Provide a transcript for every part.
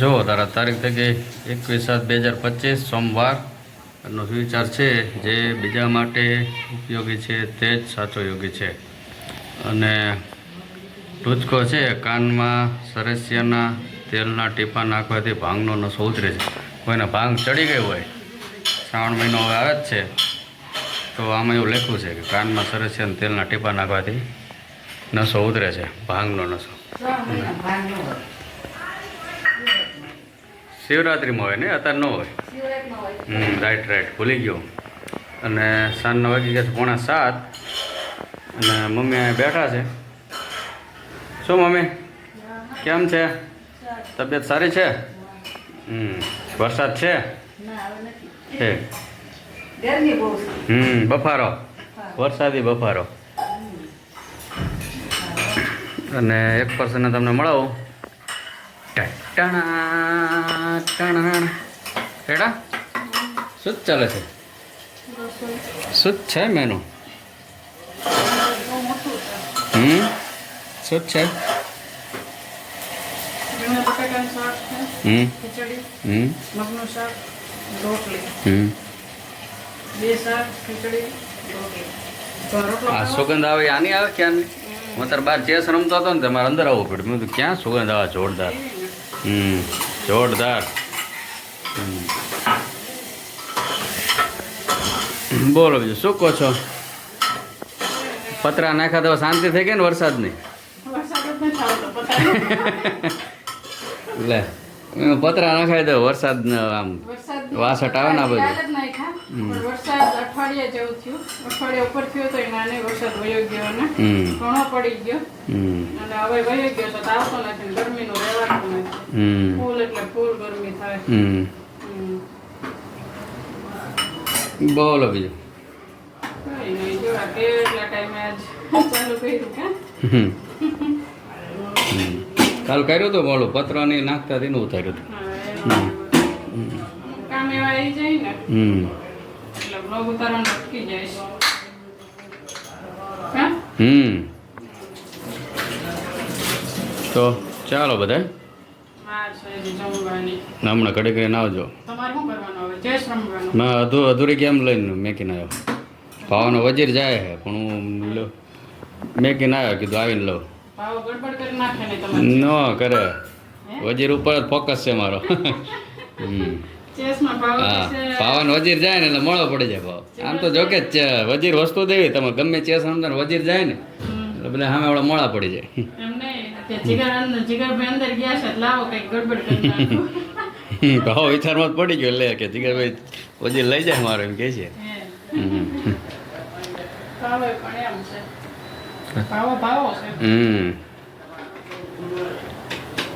જો, તારા તારીખ થઈ એકવીસ સાત બે હજાર પચીસ સોમવારનો ફ્યુચર છે જે બીજા માટે ઉપયોગી છે તે જ સાચો યોગી છે. અને ટૂચકો છે, કાનમાં સરસિયાના તેલના ટીપા નાખવાથી ભાંગનો નસો ઉતરે છે. કોઈને ભાંગ ચડી ગઈ હોય, શ્રાવણ મહિનો હવે આવે જ છે, તો આમાં એવું લખ્યું છે કે કાનમાં સરસિયાના તેલના ટીપા નાખવાથી નસો ઉતરે છે, ભાંગનો નશો શિવરાત્રિમાં હોય ને? અત્યારે ન હોય? હમ રાઈટ રાઈટ ભૂલી ગયો. અને સાંજના વાગી ગયા છે પોણા સાત. અને મમ્મી અહીંયા બેઠા છે. શું મમ્મી? કેમ છે? તબિયત સારી છે? હમ વરસાદ છે? છે. હમ બફારો. વરસાદી બફારો. અને એક પર્સનને તમને મળાવું. ટાણા, ટણા રેડા શું ચાલે છે? શું છે મેનુ હમ? શું છે? હમ? હમ? હમ? આ સુગંધ આવે આની આવે ક્યાં હું તાર બાર ચેસ રમતો હતો ને તમારે અંદર આવવું પડ્યું. મેં ક્યાં સુગંધ આવે? જોરદાર. હમ જોરદાર. બોલો બીજું શું કહો છો? પતરા નાખ્યા તો શાંતિ થઈ ગઈ ને વરસાદની. લે પતરા નાખાય તો વરસાદ આમ વાસટ આવે ને જ વરસાદ અઠવાડિયે જેવું થયું. અઠવાડિયા ઉપર થયો તો એના વરસાદ વયો ગયો ને હમ. ઘણો પડી ગયો. હમ. અને હવે વયો ગયો તો આવતો નથી ગરમીનું રહેવાતું હમ ફૂલ એટલે ફૂલ ગરમી થાય. હમ. હમ. બોલો બીજું. કાલ કર્યું હતું બોલો પત્ર ને નાખતા તેનું ઉતાર્યું હતું હમ. તો ચાલો બધા જમવાની. હમણાં ઘડી કરીને આવજો. મેં અધુ અધૂરી કેમ લઈને મેકીને આવ્યો. ભાવનો વજીર જાય છે પણ હું મેકીને આવ્યો કીધું આવીને લઉં. ને ન કરે. વજીર ઉપર જ ફોકસ છે મારો. હમ. હા પાવન વજીર જાય ને એટલે મોડો પડી જાય ભાવ. આમ તો જોકે જ વજીર વસ્તુ દેવી તમે ગમે ચેસ સમજો ને વજીર જાય ને. એટલે બધા સામે મોડા પડી જાય. એમ જીગર જીગરભાઈ અંદર ગયા છે લાવો કંઈક ગડબડ કરી ભાવ વિચારમાં પડી ગયો એટલે કે જીગરભાઈ વજીર લઈ જાય મારો એમ કે છે. હમ.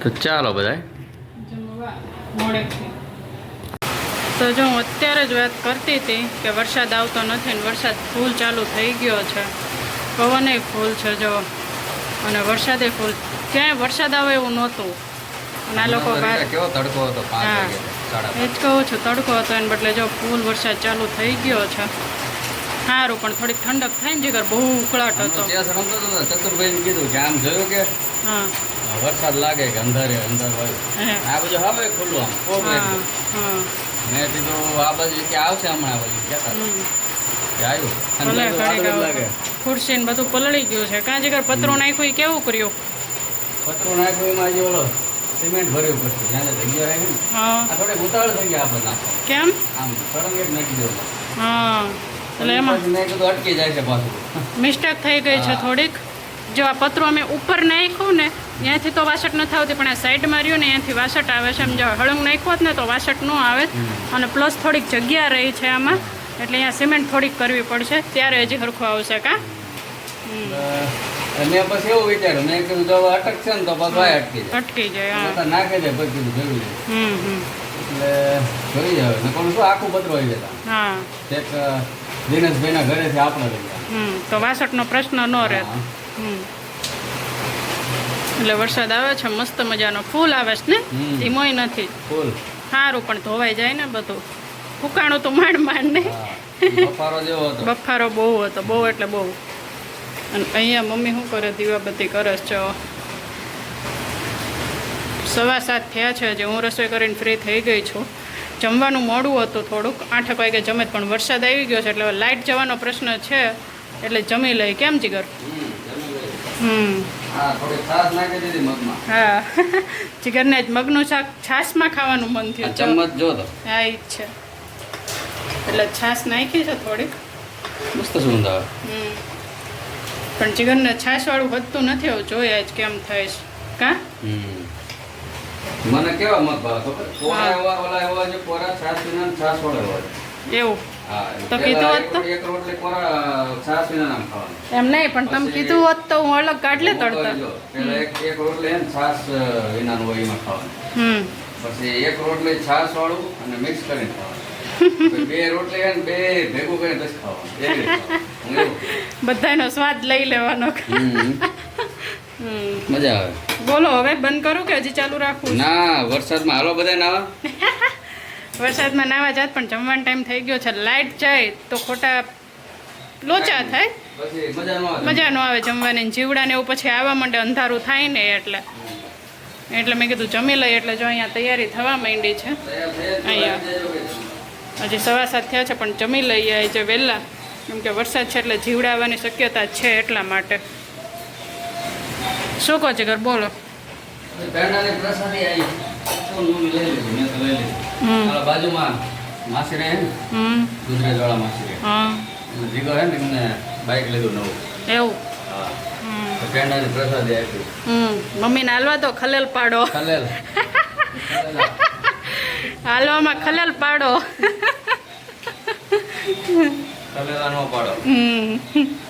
તો ચાલો બધા તો જો હું અત્યારે જ વાત કરતી હતી કે વરસાદ આવતો નથી ને વરસાદ ફૂલ ચાલુ થઈ ગયો છે. પવને ફૂલ છે જો. અને વરસાદે ફૂલ ક્યાંય વરસાદ આવે એવું નહોતું. અને આ લોકો કેવો તડકો હતો એ જ કહું છું તડકો હતો એને બદલે જો ફૂલ વરસાદ ચાલુ થઈ ગયો છે. સારું પણ થોડીક ઠંડક થાય ને જીગર બહુ ઉકળાટ હતો. ચતુરભાઈ કીધું કે આમ જોયું કે હા. વરસાદ લાગે કે અંધારે અંધાર હોય. આ બધું હવે ખુલ્લું આમ મેં કીધું આ બાજુ કે આવશે હમણાં બાજુ કહેતા ખુરશી ને બધું પલળી ગયું છે. કાં જીગર પતરું નાખ્યું કેવું કર્યું? પતરું નાખ્યો એમાં ઓલો સિમેન્ટ ભર્યું પડશે જ્યાં જગ્યા રહી ને? આ થોડે ઉતાવળ થઈ ગયા આ બધા કેમ? આમ સળંગ એક નાખી દેવો. હા. એટલે એમાં મેં કીધું અટકી જાય છે પાછું. મિસ્ટેક થઈ ગઈ છે થોડીક. જો આ પત્રો અમે ઉપર નાખ્યું ને ત્યાંથી તો વાસટ નથી આવતી પણ આ સાઈડમાં રહ્યું ને ત્યાંથી વાસટ આવે છે. જો હળંગ નાખ્યું ને તો વાસટ ન આવે. અને પ્લસ થોડીક જગ્યા રહી છે આમાં એટલે અહીંયા સિમેન્ટ થોડીક કરવી પડશે. ત્યારે હજી સરખું આવશે કા? મેં પછી એવું વિચાર્યું મેં કીધું જો હવે અટકશે ને તો પાછું અટકી જાય અટકી જાય નાખી દે પછી કીધું જોઈ લે. એટલે જોઈ જાય ને પણ શું આખું પત્ર હોય જતા હા. એક અ, દિનેશભાઈના ઘરેથી આપણે લઈ ગયા. તો વાસઠ નો પ્રશ્ન ન રહે. હમ. એટલે વરસાદ આવે છે મસ્ત મજાનો. ફૂલ આવે છે ને? ધીમોય નથી. ફૂલ. સારું પણ ધોવાઈ જાય ને બધું. ફૂકાણું તો માંડ માંડ નહીં બફારો જેવો હતો. બફારો બહુ હતો બહુ એટલે બહુ. અને અહીંયા મમ્મી શું કરે? દીવાબત્તી કરે છો. સવા સાત થયા છે જે હું રસોઈ કરીને ફ્રી થઈ ગઈ છું. જમવાનું મોડું હતું થોડુંક. આઠેક વાગે જમે પણ વરસાદ આવી ગયો છે એટલે લાઇટ જવાનો પ્રશ્ન છે. એટલે જમી લઈ. કેમ જીગર? હમ. હા જીગરને જ મગનું શાક છાશમાં ખાવાનું મન થયું. ચમચ જો તો. હા ઈ જ છે. એટલે છાશ નાખી છે થોડીક. મસ્ત સુંદર. હમ. પણ જીગરને છાશવાળું વધતું નથી આવું જોઈએ આજ કેમ થાય છે. કા. મને કેવા મત ભાવે ખબર? કોરા એવા ઓલા એવા છે કોરા છાશ વિના ને છાશ વાળા એવું તો કીધું હોત એક- તો? એક રોટલી પોરા છાશ વિના નામ ખાવાનું. એમ નહીં પણ તમે કીધું હોત તો હું અલગ કાઢ લે. તડતા. પેલા એક એક રોટલી હે છાશ અ, વિનાનું હોય એમાં ખાવાનું. પછી એક રોટલી છાશ વાળું અને મિક્સ કરીને ખાવાનું. બે રોટલી બે ભેગું કરીને પછી ખાવાનું. બધાનો સ્વાદ લઈ લેવાનો. મજા આવે. બોલો હવે બંધ કરું કે હજી ચાલુ રાખવું ના વરસાદમાં હાલો બધા નાવા. વરસાદમાં નાવા જાત પણ જમવાનો ટાઈમ થઈ ગયો છે. લાઇટ જાય તો ખોટા લોચા થાય. મજા ન આવે. જમવાની. જીવડા ને જીવડાને એવું પછી આવવા માંડે અંધારું થાય ને એટલે. એટલે મેં કીધું જમી લઈએ એટલે જો અહીંયા તૈયારી થવા માંડી છે. અહીંયા. હજી સવા સાત થયા છે પણ જમી લઈએ જે વહેલા. કેમ કે વરસાદ છે એટલે જીવડાવવાની શક્યતા છે એટલા માટે. શું કહો બોલો. લઈ લીધું હમ. બાજુમાં માસી રહે ગુજરાત વાળા માસી રહે. જીગો હે ને એમને બાઇક લીધું નવું. એવું? પેંડાની પ્રસાદી મમ્મીને હાલવા તો ખલેલ પાડો. ખલેલ. હાલવામાં ખલેલ પાડો. ખલેલા નો પાડો હમ